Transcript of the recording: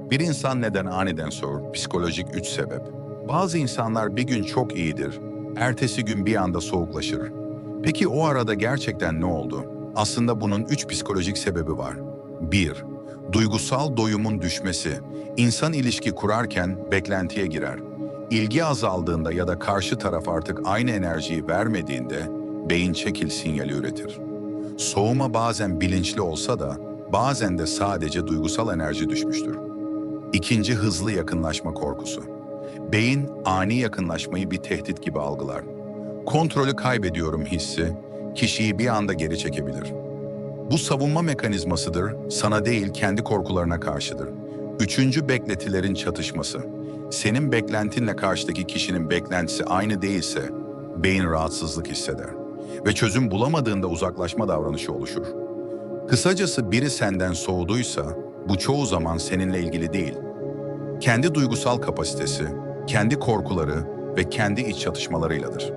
Bir insan neden aniden soğur? Psikolojik üç sebep. Bazı insanlar bir gün çok iyidir, ertesi gün bir anda soğuklaşır. Peki o arada gerçekten ne oldu? Aslında bunun üç psikolojik sebebi var. 1. Duygusal doyumun düşmesi. İnsan ilişki kurarken beklentiye girer. İlgi azaldığında ya da karşı taraf artık aynı enerjiyi vermediğinde beyin çekil sinyali üretir. Soğuma bazen bilinçli olsa da bazen de sadece duygusal enerji düşmüştür. İkinci hızlı yakınlaşma korkusu. Beyin ani yakınlaşmayı bir tehdit gibi algılar. Kontrolü kaybediyorum hissi kişiyi bir anda geri çekebilir. Bu savunma mekanizmasıdır, sana değil kendi korkularına karşıdır. Üçüncü bekletilerin çatışması. Senin beklentinle karşıdaki kişinin beklentisi aynı değilse beyin rahatsızlık hisseder ve çözüm bulamadığında uzaklaşma davranışı oluşur. Kısacası biri senden soğuduysa bu çoğu zaman seninle ilgili değil. Kendi duygusal kapasitesi, kendi korkuları ve kendi iç çatışmalarıyladır.